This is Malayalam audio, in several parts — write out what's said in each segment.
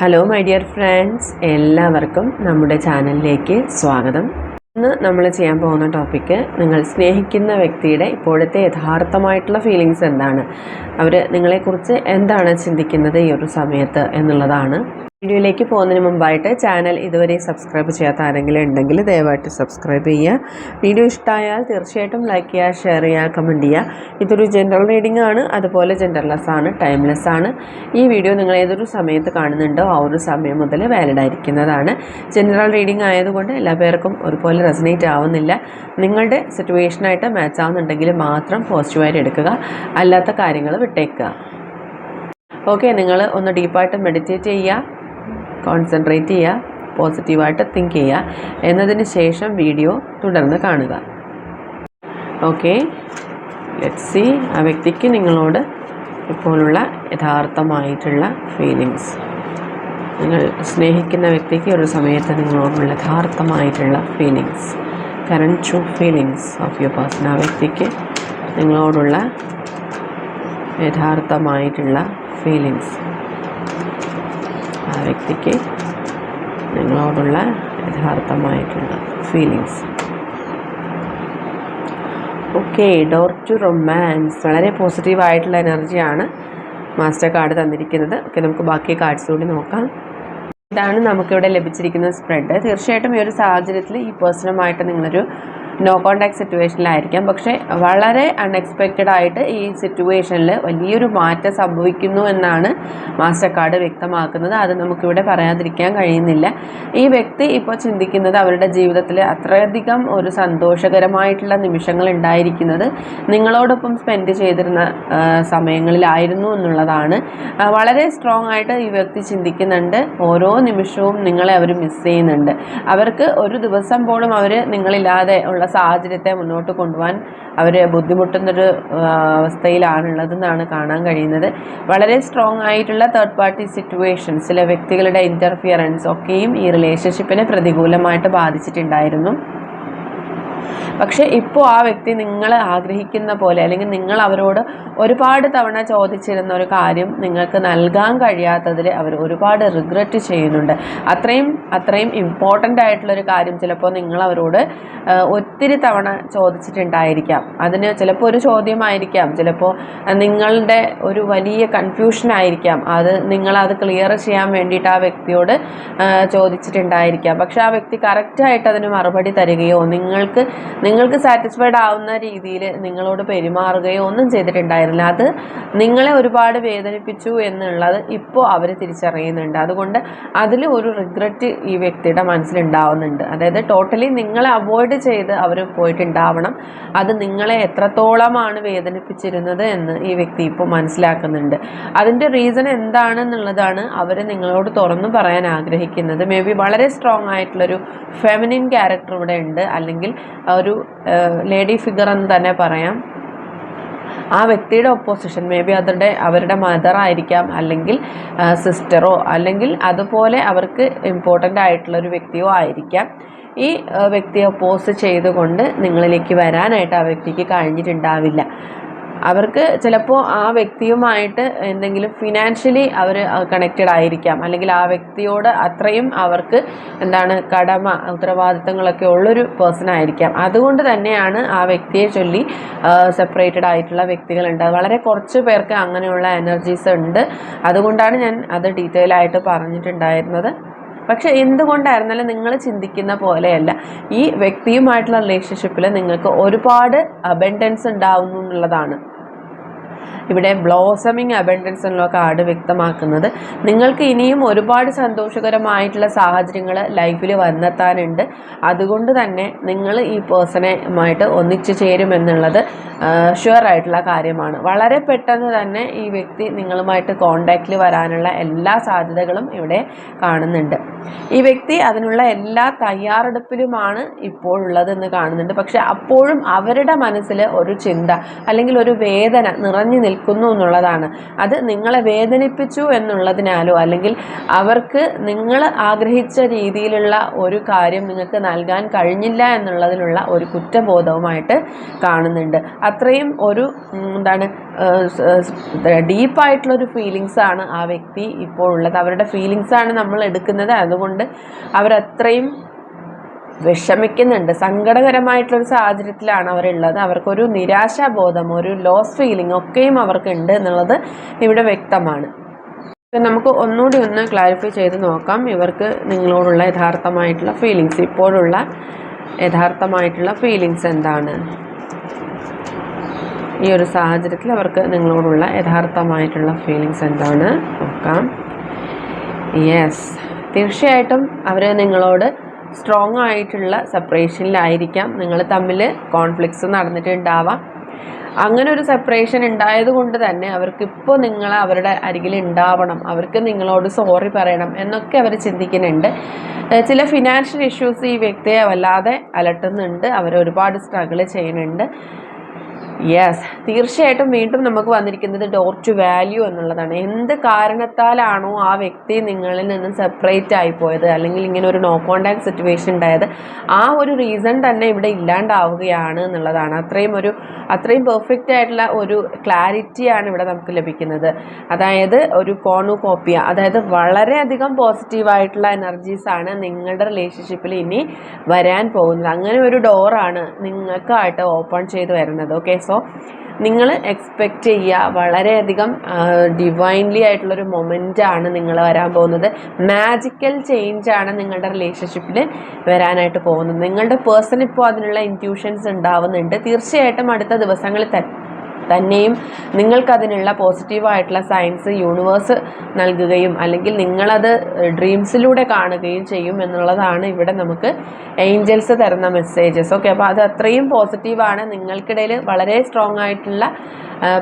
ഹലോ മൈ ഡിയർ ഫ്രണ്ട്സ് എല്ലാവർക്കും നമ്മുടെ ചാനലിലേക്ക് സ്വാഗതം. ഇന്ന് നമ്മൾ ചെയ്യാൻ പോകുന്ന ടോപ്പിക്ക് നിങ്ങൾ സ്നേഹിക്കുന്ന വ്യക്തിയുടെ ഇപ്പോഴത്തെ യഥാർത്ഥമായിട്ടുള്ള ഫീലിങ്സ് എന്താണ്? അവർ നിങ്ങളെക്കുറിച്ച് എന്താണ് ചിന്തിക്കുന്നത് ഈ ഒരു സമയത്ത് എന്നുള്ളതാണ്. വീഡിയോയിലേക്ക് പോകുന്നതിന് മുമ്പായിട്ട് ചാനൽ ഇതുവരെ സബ്സ്ക്രൈബ് ചെയ്യാത്ത ആരെങ്കിലും ഉണ്ടെങ്കിൽ ദയവായിട്ട് സബ്സ്ക്രൈബ് ചെയ്യുക. വീഡിയോ ഇഷ്ടമായാൽ തീർച്ചയായിട്ടും ലൈക്ക് ചെയ്യുക ഷെയർ ചെയ്യുക കമന്റ് ചെയ്യുക. ഇതൊരു ജനറൽ റീഡിംഗ് ആണ്. അതുപോലെ ജെൻഡർലെസ് ആണ് ടൈംലെസ് ആണ്. ഈ വീഡിയോ നിങ്ങൾ ഏതൊരു സമയത്ത് കാണുന്നുണ്ടോ ആ ഒരു സമയം മുതൽ വാലിഡ് ആയിരിക്കുന്നതാണ്. ജനറൽ റീഡിംഗ് ആയതുകൊണ്ട് എല്ലാ പേർക്കും ഒരുപോലെ റെസനേറ്റ് ആവുന്നില്ല. നിങ്ങളുടെ സിറ്റുവേഷനായിട്ട് മാച്ച് ആവുന്നുണ്ടെങ്കിൽ മാത്രം പോസിറ്റീവായിട്ട് എടുക്കുക. അല്ലാത്ത കാര്യങ്ങൾ വിട്ടേക്കുക. ഓക്കെ നിങ്ങൾ ഒന്ന് ഡീപ്പായിട്ട് മെഡിറ്റേറ്റ് ചെയ്യുക. കോൺസെൻട്രേറ്റ് ചെയ്യുക പോസിറ്റീവായിട്ട് തിങ്ക് ചെയ്യുക. എന്നതിന് ശേഷം വീഡിയോ തുടർന്ന് കാണുക. ഓക്കെ ലെറ്റ് സി ആ വ്യക്തിക്ക് നിങ്ങളോട് ഇപ്പോഴുള്ള യഥാർത്ഥമായിട്ടുള്ള ഫീലിങ്സ് നിങ്ങൾ സ്നേഹിക്കുന്ന വ്യക്തിക്ക് ഒരു സമയത്ത് നിങ്ങളോടുള്ള യഥാർത്ഥമായിട്ടുള്ള feelings current true feelings of your person ആ വ്യക്തിക്ക് നിങ്ങളോടുള്ള യഥാർത്ഥമായിട്ടുള്ള ഫീലിങ്സ് ആ വ്യക്തിക്ക് നിങ്ങളോടുള്ള യഥാർത്ഥമായിട്ടുള്ള feelings okay door to romance വളരെ പോസിറ്റീവായിട്ടുള്ള എനർജിയാണ് മാസ്റ്റർ കാർഡ് തന്നിരിക്കുന്നത്. ഓക്കെ നമുക്ക് ബാക്കി കാർഡ്സ് കൂടി നോക്കാം. ഇതാണ് നമുക്കിവിടെ ലഭിച്ചിരിക്കുന്ന സ്പ്രെഡ് തീർച്ചയായിട്ടും ഈ ഒരു സാഹചര്യത്തിൽ ഈ പേഴ്സണുമായിട്ട് നിങ്ങളൊരു നോ കോണ്ടാക്ട് സിറ്റുവേഷനിലായിരിക്കാം പക്ഷേ വളരെ അൺഎക്സ്പെക്റ്റഡ് ആയിട്ട് ഈ സിറ്റുവേഷനിൽ വലിയൊരു മാറ്റം സംഭവിക്കുന്നു എന്നാണ് മാസ്റ്റർ കാർഡ് വ്യക്തമാക്കുന്നത്. അത് നമുക്കിവിടെ പറയാതിരിക്കാൻ കഴിയുന്നില്ല. ഈ വ്യക്തി ഇപ്പോൾ ചിന്തിക്കുന്നത് അവരുടെ ജീവിതത്തിൽ അത്രയധികം ഒരു സന്തോഷകരമായിട്ടുള്ള നിമിഷങ്ങൾ ഉണ്ടായിരിക്കുന്നത് നിങ്ങളോടൊപ്പം സ്പെൻഡ് ചെയ്തിരുന്ന സമയങ്ങളിലായിരുന്നു എന്നുള്ളതാണ്. വളരെ സ്ട്രോങ് ആയിട്ട് ഈ വ്യക്തി ചിന്തിക്കുന്നുണ്ട്. ഓരോ നിമിഷവും നിങ്ങളെ അവർ മിസ് ചെയ്യുന്നുണ്ട്. അവർക്ക് ഒരു ദിവസം പോലും അവർ നിങ്ങളില്ലാതെ ഉള്ള സാഹചര്യത്തെ മുന്നോട്ട് കൊണ്ടുപോകാൻ അവർ ബുദ്ധിമുട്ടുന്നൊരു അവസ്ഥയിലാണുള്ളതെന്നാണ് കാണാൻ കഴിയുന്നത്. വളരെ സ്ട്രോങ് ആയിട്ടുള്ള തേർഡ് പാർട്ടി സിറ്റുവേഷൻസിലെ വ്യക്തികളുടെ ഇന്റർഫിയറൻസ് ഒക്കെയും ഈ റിലേഷൻഷിപ്പിനെ പ്രതികൂലമായിട്ട് ബാധിച്ചിട്ടുണ്ടായിരുന്നു. പക്ഷെ ഇപ്പോൾ ആ വ്യക്തി നിങ്ങൾ ആഗ്രഹിക്കുന്ന പോലെ അല്ലെങ്കിൽ നിങ്ങൾ അവരോട് ഒരുപാട് തവണ ചോദിച്ചിരുന്ന ഒരു കാര്യം നിങ്ങൾക്ക് നൽകാൻ കഴിയാത്തതിൽ അവർ ഒരുപാട് റിഗ്രറ്റ് ചെയ്യുന്നുണ്ട്. അത്രയും അത്രയും ഇമ്പോർട്ടന്റ് ആയിട്ടുള്ളൊരു കാര്യം ചിലപ്പോൾ നിങ്ങൾ അവരോട് ഒത്തിരി തവണ ചോദിച്ചിട്ടുണ്ടായിരിക്കാം. അതിന് ചിലപ്പോൾ ഒരു ചോദ്യമായിരിക്കാം. ചിലപ്പോൾ നിങ്ങളുടെ ഒരു വലിയ കൺഫ്യൂഷൻ ആയിരിക്കാം. അത് നിങ്ങളത് ക്ലിയർ ചെയ്യാൻ വേണ്ടിയിട്ട് ആ വ്യക്തിയോട് ചോദിച്ചിട്ടുണ്ടായിരിക്കാം. പക്ഷെ ആ വ്യക്തി കറക്റ്റായിട്ട് അതിന് മറുപടി തരികയോ നിങ്ങൾക്ക് നിങ്ങൾക്ക് സാറ്റിസ്ഫൈഡ് ആവുന്ന രീതിയിൽ നിങ്ങളോട് പെരുമാറുകയോ ഒന്നും ചെയ്തിട്ടുണ്ടായിരുന്നില്ല. അത് നിങ്ങളെ ഒരുപാട് വേദനിപ്പിച്ചു എന്നുള്ളത് ഇപ്പോൾ അവർ തിരിച്ചറിയുന്നുണ്ട്. അതുകൊണ്ട് അതിൽ ഒരു റിഗ്രറ്റ് ഈ വ്യക്തിയുടെ മനസ്സിലുണ്ടാവുന്നുണ്ട്. അതായത് ടോട്ടലി നിങ്ങളെ അവോയ്ഡ് ചെയ്ത് അവർ പോയിട്ടുണ്ടാവണം. അത് നിങ്ങളെ എത്രത്തോളമാണ് വേദനിപ്പിച്ചിരുന്നത് എന്ന് ഈ വ്യക്തി ഇപ്പോൾ മനസ്സിലാക്കുന്നുണ്ട്. അതിന്റെ റീസൺ എന്താണെന്നുള്ളതാണ് അവർ നിങ്ങളോട് തുറന്നു പറയാൻ ആഗ്രഹിക്കുന്നത്. മേ ബി വളരെ സ്ട്രോങ് ആയിട്ടുള്ളൊരു ഫെമിനിൻ ക്യാരക്ടർ ഇവിടെ ഉണ്ട്. അല്ലെങ്കിൽ ഒരു ലേഡി ഫിഗർ എന്ന് തന്നെ പറയാം. ആ വ്യക്തിയുടെ ഒപ്പോസിഷൻ മേ ബി അവരുടെ അവരുടെ മദർ ആയിരിക്കാം അല്ലെങ്കിൽ സിസ്റ്ററോ അല്ലെങ്കിൽ അതുപോലെ അവർക്ക് ഇമ്പോർട്ടന്റ് ആയിട്ടുള്ള ഒരു വ്യക്തിയോ ആയിരിക്കാം. ഈ വ്യക്തിയെ ഒപ്പോസ് ചെയ്തുകൊണ്ട് നിങ്ങളിലേക്ക് വരാനായിട്ട് ആ വ്യക്തിക്ക് കഴിഞ്ഞിട്ടുണ്ടാവില്ല. അവർക്ക് ചിലപ്പോൾ ആ വ്യക്തിയുമായിട്ട് എന്തെങ്കിലും ഫിനാൻഷ്യലി അവർ കണക്റ്റഡ് ആയിരിക്കാം. അല്ലെങ്കിൽ ആ വ്യക്തിയോട് അത്രയും അവർക്ക് എന്താണ് കടമ ഉത്തരവാദിത്തങ്ങളൊക്കെ ഉള്ളൊരു പേഴ്സൺ ആയിരിക്കാം. അതുകൊണ്ട് തന്നെയാണ് ആ വ്യക്തിയെ ചൊല്ലി സെപ്പറേറ്റഡ് ആയിട്ടുള്ള വ്യക്തികളുണ്ട്. വളരെ കുറച്ച് പേർക്ക് അങ്ങനെയുള്ള എനർജീസ് ഉണ്ട്. അതുകൊണ്ടാണ് ഞാൻ അത് ഡീറ്റെയിൽ ആയിട്ട് പറഞ്ഞിട്ടുണ്ടായിരുന്നത്. പക്ഷെ എന്തുകൊണ്ടായിരുന്നാലും നിങ്ങൾ ചിന്തിക്കുന്ന പോലെയല്ല. ഈ വ്യക്തിയുമായിട്ടുള്ള റിലേഷൻഷിപ്പിൽ നിങ്ങൾക്ക് ഒരുപാട് അബൻഡൻസ് ഉണ്ടാവുന്നു എന്നുള്ളതാണ് ഇവിടെ ബ്ലോസമിങ് അബൻഡൻസ് എന്നുള്ള കാർഡ് വ്യക്തമാക്കുന്നത്. നിങ്ങൾക്ക് ഇനിയും ഒരുപാട് സന്തോഷകരമായിട്ടുള്ള സാഹചര്യങ്ങൾ ലൈഫിൽ വന്നെത്താനുണ്ട്. അതുകൊണ്ട് തന്നെ നിങ്ങൾ ഈ പേഴ്സണുമായിട്ട് ഒന്നിച്ചു ചേരുമെന്നുള്ളത് ഷുവർ ആയിട്ടുള്ള കാര്യമാണ്. വളരെ പെട്ടെന്ന് തന്നെ ഈ വ്യക്തി നിങ്ങളുമായിട്ട് കോണ്ടാക്റ്റിൽ വരാനുള്ള എല്ലാ സാധ്യതകളും ഇവിടെ കാണുന്നുണ്ട്. ഈ വ്യക്തി അതിനുള്ള എല്ലാ തയ്യാറെടുപ്പിലുമാണ് ഇപ്പോഴുള്ളതെന്ന് കാണുന്നുണ്ട്. പക്ഷെ അപ്പോഴും അവരുടെ മനസ്സിൽ ഒരു ചിന്ത അല്ലെങ്കിൽ ഒരു വേദന നിറഞ്ഞു തങ്ങി നിൽക്കുന്നു എന്നുള്ളതാണ്. അത് നിങ്ങളെ വേദനിപ്പിച്ചു എന്നുള്ളതിനാലോ അല്ലെങ്കിൽ അവർക്ക് നിങ്ങൾ ആഗ്രഹിച്ച രീതിയിലുള്ള ഒരു കാര്യം നിങ്ങൾക്ക് നൽകാൻ കഴിഞ്ഞില്ല എന്നുള്ളതിനുള്ള ഒരു കുറ്റബോധവുമായിട്ട് കാണുന്നുണ്ട്. അത്രയും ഒരു എന്താണ് ഡീപ്പായിട്ടുള്ളൊരു ഫീലിങ്സാണ് ആ വ്യക്തി ഇപ്പോൾ ഉള്ളത്. അവരുടെ ഫീലിങ്സാണ് നമ്മൾ എടുക്കുന്നത്. അതുകൊണ്ട് അവരത്രയും വിഷമിക്കുന്നുണ്ട്. സങ്കടകരമായിട്ടുള്ളൊരു സാഹചര്യത്തിലാണ് അവരുള്ളത്. അവർക്കൊരു നിരാശാബോധം ഒരു ലോസ് ഫീലിംഗ് ഒക്കെയും അവർക്കുണ്ട് എന്നുള്ളത് ഇവിടെ വ്യക്തമാണ്. നമുക്ക് ഒന്നുകൂടി ഒന്ന് ക്ലാരിഫൈ ചെയ്ത് നോക്കാം. ഇവർക്ക് നിങ്ങളോടുള്ള യഥാർത്ഥമായിട്ടുള്ള ഫീലിങ്സ് ഇപ്പോഴുള്ള യഥാർത്ഥമായിട്ടുള്ള ഫീലിങ്സ് എന്താണ്? ഈ ഒരു സാഹചര്യത്തിൽ അവർക്ക് നിങ്ങളോടുള്ള യഥാർത്ഥമായിട്ടുള്ള ഫീലിങ്സ് എന്താണ്? നോക്കാം. യെസ് തീർച്ചയായിട്ടും അവർ നിങ്ങളോട് സ്ട്രോങ് ആയിട്ടുള്ള സെപ്പറേഷനിലായിരിക്കാം നിങ്ങൾ തമ്മിൽ കോൺഫ്ലിക്ട്സ് നടന്നിട്ടുണ്ടാവാം. അങ്ങനെ ഒരു സെപ്പറേഷൻ ഉണ്ടായത് കൊണ്ട് തന്നെ അവർക്ക് ഇപ്പോൾ നിങ്ങൾ അവരുടെ അരികിൽ ഉണ്ടാവണം. അവർക്ക് നിങ്ങളോട് സോറി പറയണം എന്നൊക്കെ അവർ ചിന്തിക്കുന്നുണ്ട്. ചില ഫിനാൻഷ്യൽ ഇഷ്യൂസ് ഈ വ്യക്തിയെ വല്ലാതെ അലട്ടുന്നുണ്ട്. അവർ ഒരുപാട് സ്ട്രഗിൾ ചെയ്യുന്നുണ്ട്. യെസ് തീർച്ചയായിട്ടും വീണ്ടും നമുക്ക് വന്നിരിക്കുന്നത് ഡോർ ടു വാല്യൂ എന്നുള്ളതാണ്. എന്ത് കാരണത്താലാണോ ആ വ്യക്തി നിങ്ങളിൽ നിന്ന് സെപ്പറേറ്റ് ആയിപ്പോയത് അല്ലെങ്കിൽ ഇങ്ങനെ ഒരു നോ കോണ്ടാക്ട് സിറ്റുവേഷൻ ഉണ്ടായത്? ആ ഒരു റീസൺ തന്നെ ഇവിടെ ഇല്ലാണ്ടാവുകയാണ് എന്നുള്ളതാണ്. അത്രയും ഒരു അത്രയും പെർഫെക്റ്റ് ആയിട്ടുള്ള ഒരു ക്ലാരിറ്റിയാണ് ഇവിടെ നമുക്ക് ലഭിക്കുന്നത്. അതായത് ഒരു കോണുകോപ്പിയ അതായത് വളരെയധികം പോസിറ്റീവായിട്ടുള്ള എനർജീസാണ് നിങ്ങളുടെ റിലേഷൻഷിപ്പിൽ ഇനി വരാൻ പോകുന്നത്. അങ്ങനെ ഒരു ഡോറാണ് നിങ്ങൾക്കായിട്ട് ഓപ്പൺ ചെയ്ത് വരുന്നത്. ഓക്കെ സോ നിങ്ങൾ എക്സ്പെക്റ്റ് ചെയ്യുക വളരെയധികം ഡിവൈൻലി ആയിട്ടുള്ളൊരു മൊമെന്റ് ആണ് നിങ്ങൾ വരാൻ പോകുന്നത്. മാജിക്കൽ ചേഞ്ച് ആണ് നിങ്ങളുടെ റിലേഷൻഷിപ്പിൽ വരാനായിട്ട് പോകുന്നത്. നിങ്ങളുടെ പേഴ്സൺ ഇപ്പോൾ അതിനുള്ള ഇന്റ്യൂഷൻസ് ഉണ്ടാവുന്നുണ്ട്. തീർച്ചയായിട്ടും അടുത്ത ദിവസങ്ങളിൽ തന്നെ തന്നെയും നിങ്ങൾക്കതിനുള്ള പോസിറ്റീവായിട്ടുള്ള സയൻസ് യൂണിവേഴ്സ് നൽകുകയും അല്ലെങ്കിൽ നിങ്ങളത് ഡ്രീംസിലൂടെ കാണുകയും ചെയ്യും എന്നുള്ളതാണ് ഇവിടെ നമുക്ക് ഏഞ്ചൽസ് തരുന്ന മെസ്സേജസ്. ഓക്കെ അപ്പോൾ അത് അത്രയും പോസിറ്റീവാണ്. നിങ്ങൾക്കിടയിൽ വളരെ സ്ട്രോങ് ആയിട്ടുള്ള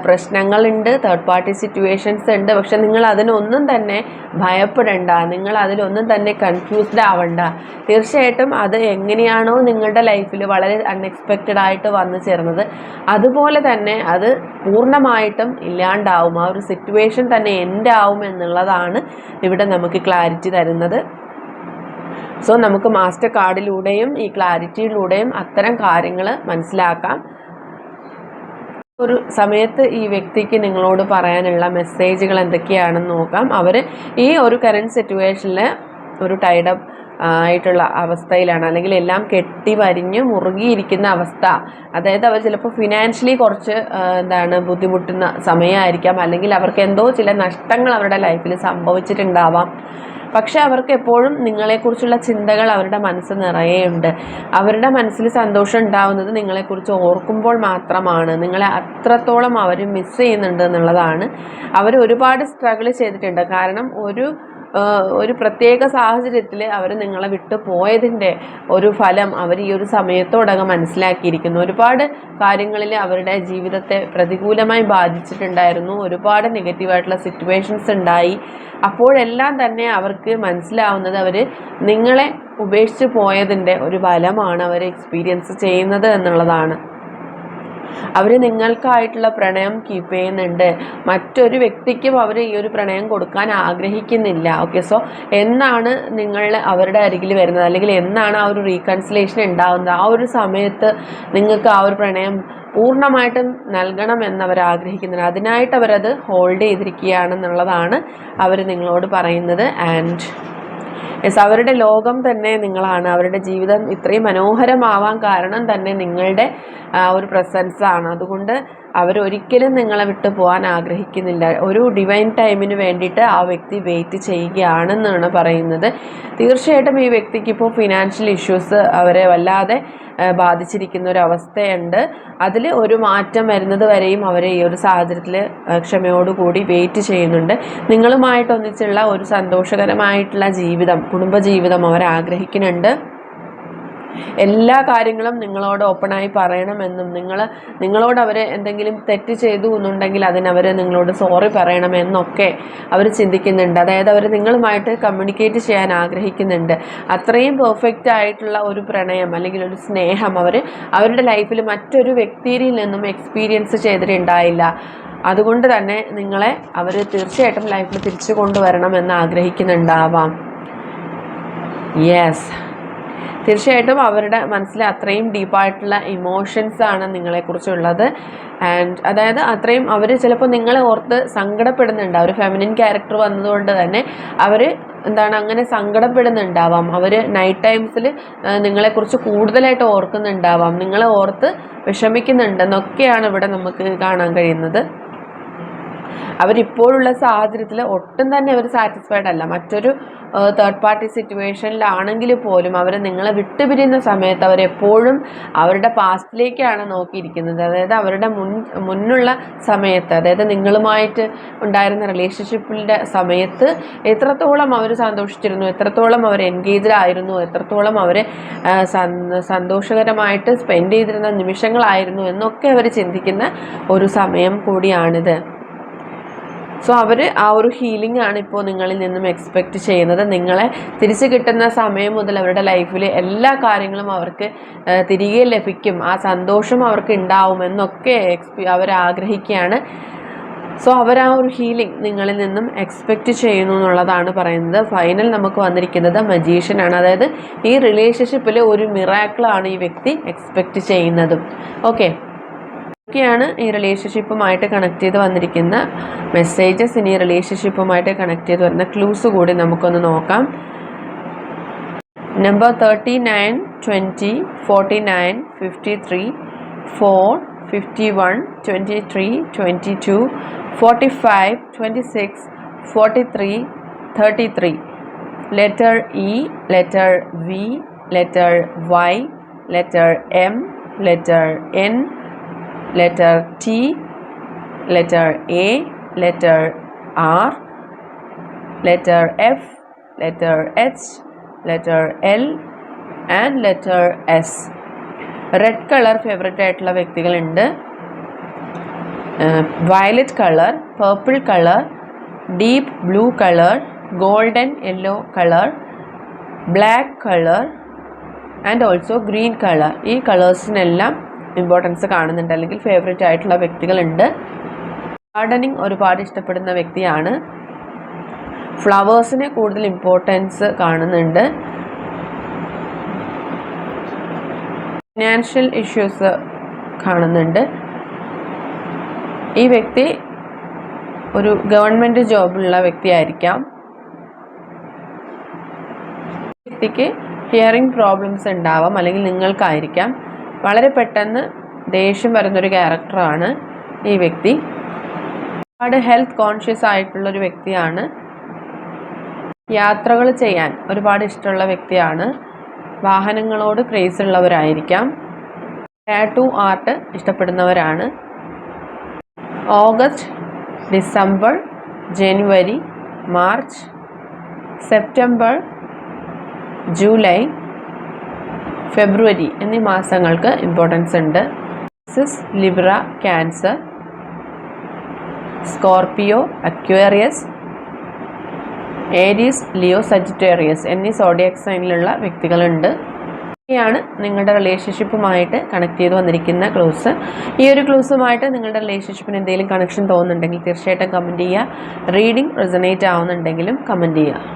പ്രശ്നങ്ങളുണ്ട് തേർഡ് പാർട്ടി സിറ്റുവേഷൻസ് ഉണ്ട്. പക്ഷെ നിങ്ങൾ അതിനൊന്നും തന്നെ ഭയപ്പെടേണ്ട. നിങ്ങൾ അതിലൊന്നും തന്നെ കൺഫ്യൂസ്ഡ് ആവണ്ട. തീർച്ചയായിട്ടും അത് എങ്ങനെയാണോ നിങ്ങളുടെ ലൈഫിൽ വളരെ അൺഎക്സ്പെക്റ്റഡ് ആയിട്ട് വന്നു ചേർന്നത്. അതുപോലെ തന്നെ അത് പൂർണമായിട്ടും ഇല്ലാണ്ടാവും. ആ ഒരു സിറ്റുവേഷൻ തന്നെ എന്റെ ആവും എന്നുള്ളതാണ് ഇവിടെ നമുക്ക് ക്ലാരിറ്റി തരുന്നത്. സോ നമുക്ക് മാസ്റ്റർ കാർഡിലൂടെയും ഈ ക്ലാരിറ്റിയിലൂടെയും അത്തരം കാര്യങ്ങൾ മനസ്സിലാക്കാം. ഒരു സമയത്ത് ഈ വ്യക്തിക്ക് നിങ്ങളോട് പറയാനുള്ള മെസ്സേജുകൾ എന്തൊക്കെയാണെന്ന് നോക്കാം. അവർ ഈ ഒരു കറണ്ട് സിറ്റുവേഷനിൽ ഒരു ടൈഡപ്പ് ആയിട്ടുള്ള അവസ്ഥയിലാണ്. അല്ലെങ്കിൽ എല്ലാം കെട്ടി വരിഞ്ഞ് മുറുകിയിരിക്കുന്ന അവസ്ഥ. അതായത് അവർ ചിലപ്പോൾ ഫിനാൻഷ്യലി കുറച്ച് എന്താണ് ബുദ്ധിമുട്ടുന്ന സമയമായിരിക്കാം. അല്ലെങ്കിൽ അവർക്ക് എന്തോ ചില നഷ്ടങ്ങൾ അവരുടെ ലൈഫിൽ സംഭവിച്ചിട്ടുണ്ടാവാം. പക്ഷെ അവർക്ക് എപ്പോഴും നിങ്ങളെക്കുറിച്ചുള്ള ചിന്തകൾ അവരുടെ മനസ്സ് നിറയെയുണ്ട്. അവരുടെ മനസ്സിൽ സന്തോഷം ഉണ്ടാവുന്നത് നിങ്ങളെക്കുറിച്ച് ഓർക്കുമ്പോൾ മാത്രമാണ്. നിങ്ങളെ അത്രത്തോളം അവർ മിസ് ചെയ്യുന്നുണ്ട് എന്നുള്ളതാണ്. അവർ ഒരുപാട് സ്ട്രഗിൾ ചെയ്തിട്ടുണ്ട്. കാരണം ഒരു ഒരു പ്രത്യേക സാഹചര്യത്തിൽ അവർ നിങ്ങളെ വിട്ടു പോയതിന്റെ ഒരു ഫലം അവർ ഈ ഒരു സമയത്തോടകം മനസ്സിലാക്കിയിരിക്കുന്നു. ഒരുപാട് കാര്യങ്ങളിൽ അവരുടെ ജീവിതത്തെ പ്രതികൂലമായി ബാധിച്ചിട്ടുണ്ടായിരുന്നു. ഒരുപാട് നെഗറ്റീവായിട്ടുള്ള സിറ്റുവേഷൻസ് ഉണ്ടായി. അപ്പോഴെല്ലാം തന്നെ അവർക്ക് മനസ്സിലാവുന്നത് അവർ നിങ്ങളെ ഉപേക്ഷിച്ച് പോയതിന്റെ ഒരു ഫലമാണ് അവർ എക്സ്പീരിയൻസ് ചെയ്യുന്നത് എന്നുള്ളതാണ്. അവർ നിങ്ങൾക്കായിട്ടുള്ള പ്രണയം കീപ്പ് ചെയ്യുന്നുണ്ട്. മറ്റൊരു വ്യക്തിക്കും അവർ ഈ ഒരു പ്രണയം കൊടുക്കാൻ ആഗ്രഹിക്കുന്നില്ല. ഓക്കെ സോ എന്നാണ് നിങ്ങൾ അവരുടെ അരികിൽ വരുന്നത്? അല്ലെങ്കിൽ എന്നാണ് ആ ഒരു റീകൺസിലേഷൻ ഉണ്ടാകുന്നത് ആ ഒരു സമയത്ത് നിങ്ങൾക്ക് ആ ഒരു പ്രണയം പൂർണമായിട്ടും നൽകണം എന്നവർ ആഗ്രഹിക്കുന്നുണ്ട്. അതിനായിട്ട് അവരത് ഹോൾഡ് ചെയ്തിരിക്കുകയാണെന്നുള്ളതാണ് അവർ നിങ്ങളോട് പറയുന്നത്. ആൻഡ് യെസ് അവരുടെ ലോകം തന്നെ നിങ്ങളാണ്. അവരുടെ ജീവിതം ഇത്രയും മനോഹരമാവാൻ കാരണം തന്നെ നിങ്ങളുടെ ഒരു പ്രസൻസാണ് അതുകൊണ്ട് അവരൊരിക്കലും നിങ്ങളെ വിട്ടു പോകാൻ ആഗ്രഹിക്കുന്നില്ല. ഒരു ഡിവൈൻ ടൈമിന് വേണ്ടിയിട്ട് ആ വ്യക്തി വെയിറ്റ് ചെയ്യുകയാണെന്നാണ് പറയുന്നത്. തീർച്ചയായിട്ടും ഈ വ്യക്തിക്ക് ഇപ്പോൾ ഫിനാൻഷ്യൽ ഇഷ്യൂസ് അവരെ വല്ലാതെ ബാധിച്ചിരിക്കുന്ന ഒരു അവസ്ഥയുണ്ട്. അതിൽ ഒരു മാറ്റം വരുന്നത് വരെയും അവർ ഈ ഒരു സാഹചര്യത്തിൽ ക്ഷമയോടുകൂടി വെയിറ്റ് ചെയ്യുന്നുണ്ട്. നിങ്ങളുമായിട്ടൊന്നിച്ചുള്ള ഒരു സന്തോഷകരമായിട്ടുള്ള ജീവിതം കുടുംബജീവിതം അവർ ആഗ്രഹിക്കുന്നുണ്ട് എല്ലാ കാര്യങ്ങളും നിങ്ങളോട് ഓപ്പണായി പറയണമെന്നും നിങ്ങൾ നിങ്ങളോട് അവർ എന്തെങ്കിലും തെറ്റ് ചെയ്തു എന്നുണ്ടെങ്കിൽ അതിനവർ നിങ്ങളോട് സോറി പറയണമെന്നൊക്കെ അവർ ചിന്തിക്കുന്നുണ്ട്. അതായത് അവർ നിങ്ങളുമായിട്ട് കമ്മ്യൂണിക്കേറ്റ് ചെയ്യാൻ ആഗ്രഹിക്കുന്നുണ്ട്. അത്രയും പെർഫെക്റ്റ് ആയിട്ടുള്ള ഒരു പ്രണയം അല്ലെങ്കിൽ ഒരു സ്നേഹം അവർ അവരുടെ ലൈഫിൽ മറ്റൊരു വ്യക്തിയിൽ നിന്നും എക്സ്പീരിയൻസ് ചെയ്തിട്ടുണ്ടായില്ല. അതുകൊണ്ട് തന്നെ നിങ്ങളെ അവർ തീർച്ചയായിട്ടും ലൈഫിൽ തിരിച്ചു കൊണ്ടുവരണം എന്ന് ആഗ്രഹിക്കുന്നുണ്ടാവാം. യെസ് തീർച്ചയായിട്ടും അവരുടെ മനസ്സിൽ അത്രയും ഡീപ്പായിട്ടുള്ള ഇമോഷൻസ് ആണ് നിങ്ങളെക്കുറിച്ചുള്ളത്. ആൻഡ് അതായത് അത്രയും അവർ ചിലപ്പോൾ നിങ്ങളെ ഓർത്ത് സങ്കടപ്പെടുന്നുണ്ട്. ഒരു ഫെമിനിൻ ക്യാരക്ടർ വന്നതുകൊണ്ട് തന്നെ അവർ എന്താണ് അങ്ങനെ സങ്കടപ്പെടുന്നുണ്ടാവാം. അവർ നൈറ്റ് ടൈംസിൽ നിങ്ങളെക്കുറിച്ച് കൂടുതലായിട്ട് ഓർക്കുന്നുണ്ടാവാം. നിങ്ങളെ ഓർത്ത് വിഷമിക്കുന്നുണ്ടെന്നൊക്കെയാണ് ഇവിടെ നമുക്ക് കാണാൻ കഴിയുന്നത്. അവരിപ്പോഴുള്ള സാഹചര്യത്തിൽ ഒട്ടും തന്നെ അവർ സാറ്റിസ്ഫൈഡ് അല്ല. മറ്റൊരു തേർഡ് പാർട്ടി സിറ്റുവേഷനിലാണെങ്കിൽ പോലും അവർ നിങ്ങളെ വിട്ടുപിരിയുന്ന സമയത്ത് അവരെപ്പോഴും അവരുടെ പാസ്റ്റിലേക്കാണ് നോക്കിയിരിക്കുന്നത്. അതായത് അവരുടെ മുൻ മുന്നുള്ള സമയത്ത് അതായത് നിങ്ങളുമായിട്ട് ഉണ്ടായിരുന്ന റിലേഷൻഷിപ്പിന്റെ സമയത്ത് എത്രത്തോളം അവർ സന്തോഷിച്ചിരുന്നു എത്രത്തോളം അവർ എൻഗേജ്ഡ് ആയിരുന്നു എത്രത്തോളം അവർ സന്തോഷകരമായിട്ട് സ്പെൻഡ് ചെയ്തിരുന്ന നിമിഷങ്ങളായിരുന്നു എന്നൊക്കെ അവർ ചിന്തിക്കുന്ന ഒരു സമയം കൂടിയാണിത്. സോ അവർ ആ ഒരു ഹീലിംഗ് ആണ് ഇപ്പോൾ നിങ്ങളിൽ നിന്നും എക്സ്പെക്റ്റ് ചെയ്യുന്നത്. നിങ്ങളെ തിരിച്ചു കിട്ടുന്ന സമയം മുതൽ അവരുടെ ലൈഫിൽ എല്ലാ കാര്യങ്ങളും അവർക്ക് തിരികെ ലഭിക്കും. ആ സന്തോഷം അവർക്ക് ഉണ്ടാവുമെന്നൊക്കെ എക്സ്പി അവർ ആഗ്രഹിക്കുകയാണ്. സോ അവർ ആ ഒരു ഹീലിംഗ് നിങ്ങളിൽ നിന്നും എക്സ്പെക്റ്റ് ചെയ്യുന്നു എന്നുള്ളതാണ് പറയുന്നത്. ഫൈനൽ നമുക്ക് വന്നിരിക്കുന്നത് മജീഷ്യനാണ് അതായത് ഈ റിലേഷൻഷിപ്പിൽ ഒരു മിറാക്കിളാണ് ഈ വ്യക്തി എക്സ്പെക്റ്റ് ചെയ്യുന്നതും. ഓക്കെ ഒക്കെയാണ് ഈ റിലേഷൻഷിപ്പുമായിട്ട് കണക്ട് ചെയ്ത് വന്നിരിക്കുന്ന മെസ്സേജസ് ഇനി റിലേഷൻഷിപ്പുമായിട്ട് കണക്ട് ചെയ്ത് വരുന്ന ക്ലൂസ് കൂടി നമുക്കൊന്ന് നോക്കാം. Number thirty nine twenty forty nine fifty three four fifty one twenty three twenty two forty five twenty six forty three thirty three letter E letter V letter Y letter M letter N letter T, letter A, letter R, letter F, letter H, letter L and letter S. Red colour favourite ആയിട്ടുള്ള വ്യക്തികളുണ്ട് violet colour purple colour deep blue colour golden yellow colour black colour and also green colour ഈ കളേഴ്സിനെല്ലാം ഇമ്പോർട്ടൻസ് കാണുന്നുണ്ട്. അല്ലെങ്കിൽ ഫേവറേറ്റ് ആയിട്ടുള്ള വ്യക്തികളുണ്ട്. ഗാർഡനിങ് ഒരുപാട് ഇഷ്ടപ്പെടുന്ന വ്യക്തിയാണ്. ഫ്ലവേഴ്സിന് കൂടുതൽ ഇമ്പോർട്ടൻസ് കാണുന്നുണ്ട്. ഫിനാൻഷ്യൽ ഇഷ്യൂസ് കാണുന്നുണ്ട്. ഈ വ്യക്തി ഒരു ഗവൺമെന്റ് ജോബിലുള്ള വ്യക്തിയായിരിക്കാം. വ്യക്തിക്ക് ഹിയറിംഗ് പ്രോബ്ലംസ് ഉണ്ടാവാം. അല്ലെങ്കിൽ നിങ്ങൾക്കായിരിക്കാം. വളരെ പെട്ടെന്ന് ദേഷ്യം വരുന്നൊരു ക്യാരക്ടറാണ് ഈ വ്യക്തി. ഒരുപാട് ഹെൽത്ത് കോൺഷ്യസ് ആയിട്ടുള്ളൊരു വ്യക്തിയാണ്. യാത്രകൾ ചെയ്യാൻ ഒരുപാട് ഇഷ്ടമുള്ള വ്യക്തിയാണ്. വാഹനങ്ങളോട് ക്രേസ് ഉള്ളവരായിരിക്കാം. Tattoo art ഇഷ്ടപ്പെടുന്നവരാണ്. August December January March September July February എന്നീ മാസങ്ങൾക്ക് ഇമ്പോർട്ടൻസ് ഉണ്ട്. സിസ് Libra Cancer Scorpio Aquarius Aries Leo Sagittarius എന്നീ സോഡിയക് സൈനിലുള്ള വ്യക്തികളുണ്ട്. ാണ് നിങ്ങളുടെ റിലേഷൻഷിപ്പുമായിട്ട് കണക്ട് ചെയ്ത് വന്നിരിക്കുന്ന ക്ലൂസ് ഈ ഒരു ക്ലൂസുമായിട്ട് നിങ്ങളുടെ റിലേഷൻഷിപ്പിന് എന്തെങ്കിലും കണക്ഷൻ തോന്നുന്നുണ്ടെങ്കിൽ തീർച്ചയായിട്ടും കമന്റ് ചെയ്യുക. റീഡിംഗ് റിസനേറ്റ് ആവുന്നുണ്ടെങ്കിലും കമന്റ് ചെയ്യുക.